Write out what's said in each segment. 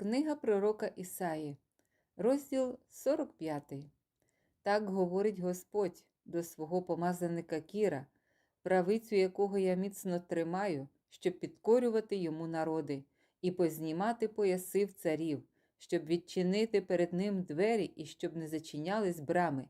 Книга пророка Ісаї, розділ 45. Так говорить Господь до свого помазаника Кіра, правицю якого я міцно тримаю, щоб підкорювати йому народи, і познімати пояси в царів, щоб відчинити перед ним двері і щоб не зачинялись брами.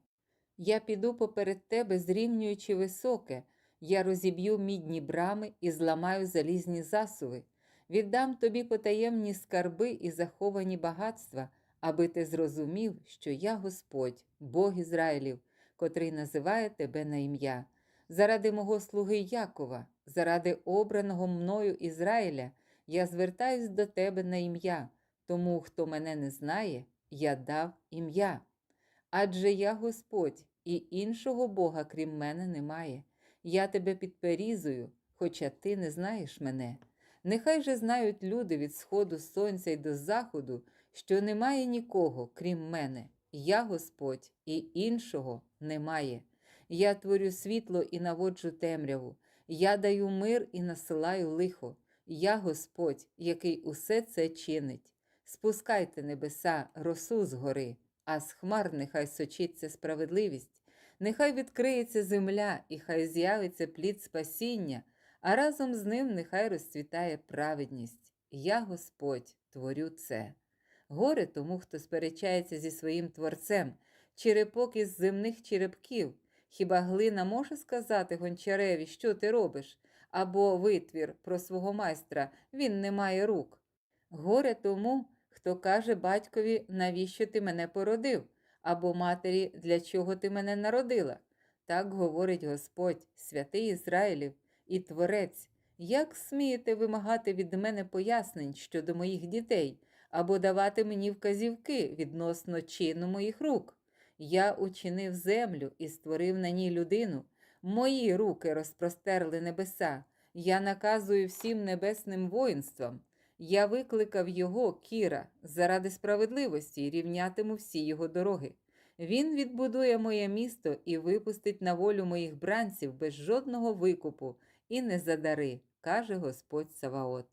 Я піду поперед тебе, зрівнюючи високе, я розіб'ю мідні брами і зламаю залізні засуви. Віддам тобі потаємні скарби і заховані багатства, аби ти зрозумів, що я Господь, Бог Ізраїлів, котрий називає тебе на ім'я. Заради мого слуги Якова, заради обраного мною Ізраїля, я звертаюсь до тебе на ім'я, тому, хто мене не знає, я дав ім'я. Адже я Господь, і іншого Бога, крім мене, немає. Я тебе підперізую, хоча ти не знаєш мене. Нехай же знають люди від сходу сонця й до заходу, що немає нікого, крім мене. Я Господь, і іншого немає. Я творю світло і наводжу темряву, я даю мир і насилаю лихо. Я Господь, який усе це чинить. Спускайте небеса, росу з гори, а з хмар нехай сочиться справедливість. Нехай відкриється земля, і хай з'явиться плід спасіння, а разом з ним нехай розцвітає праведність. Я, Господь, творю це. Горе тому, хто сперечається зі своїм творцем, черепок із земних черепків. Хіба глина може сказати гончареві, що ти робиш, або витвір про свого майстра він не має рук? Горе тому, хто каже батькові, навіщо ти мене породив, або матері, для чого ти мене народила? Так говорить Господь, святий Ізраїлів і Творець. Як смієте вимагати від мене пояснень щодо моїх дітей, або давати мені вказівки відносно чину моїх рук? Я учинив землю і створив на ній людину. Мої руки розпростерли небеса. Я наказую всім небесним воїнствам. Я викликав його, Кіра, заради справедливості і рівнятиму всі його дороги. Він відбудує моє місто і випустить на волю моїх бранців без жодного викупу і не за дари, каже Господь Саваот.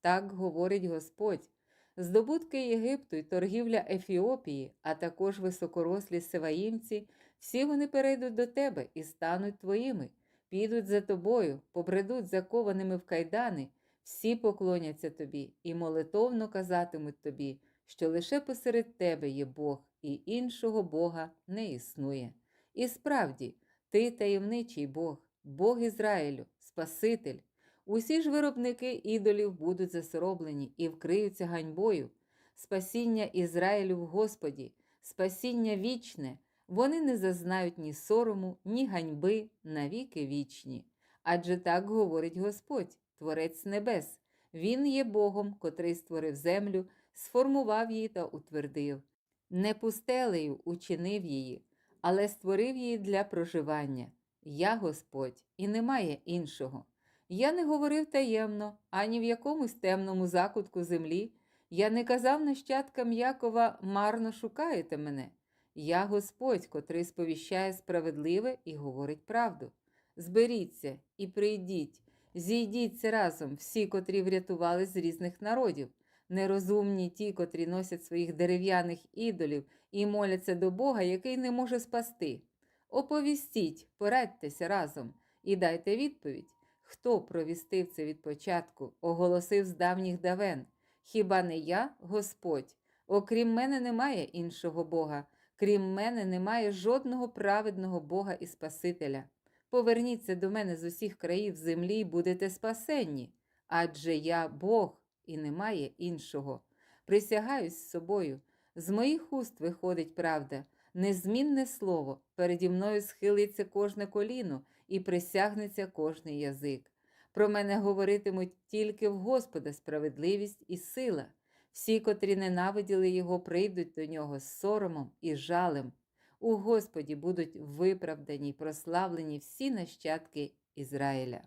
Так говорить Господь. Здобутки Єгипту й торгівля Ефіопії, а також високорослі севаїмці, всі вони перейдуть до тебе і стануть твоїми, підуть за тобою, побредуть закованими в кайдани, всі поклоняться тобі і молитовно казатимуть тобі, що лише посеред тебе є Бог, і іншого Бога не існує. І справді, ти таємничий Бог, Бог Ізраїлю, Спаситель. Усі ж виробники ідолів будуть засороблені і вкриються ганьбою. Спасіння Ізраїлю в Господі, спасіння вічне, вони не зазнають ні сорому, ні ганьби навіки вічні. Адже так говорить Господь, Творець Небес. Він є Богом, котрий створив землю, сформував її та утвердив. Не пустелею учинив її, але створив її для проживання. Я Господь, і немає іншого. Я не говорив таємно, ані в якомусь темному закутку землі. Я не казав нащадкам Якова марно шукаєте мене. Я Господь, котрий сповіщає справедливе і говорить правду. Зберіться і прийдіть, зійдіться разом, всі, котрі врятували з різних народів, нерозумні ті, котрі носять своїх дерев'яних ідолів і моляться до Бога, який не може спасти. Оповістіть, порадьтеся разом і дайте відповідь. Хто провістив це від початку, оголосив з давніх давен? Хіба не я, Господь? Окрім мене немає іншого Бога, крім мене немає жодного праведного Бога і Спасителя. Поверніться до мене з усіх країв землі і будете спасенні, адже я Бог і немає іншого. Присягаюсь з собою, з моїх уст виходить правда, незмінне слово, переді мною схилиться кожне коліно і присягнеться кожний язик. Про мене говоритимуть тільки в Господа справедливість і сила. Всі, котрі ненавиділи його, прийдуть до нього з соромом і жалем. У Господі будуть виправдані й прославлені всі нащадки Ізраїля.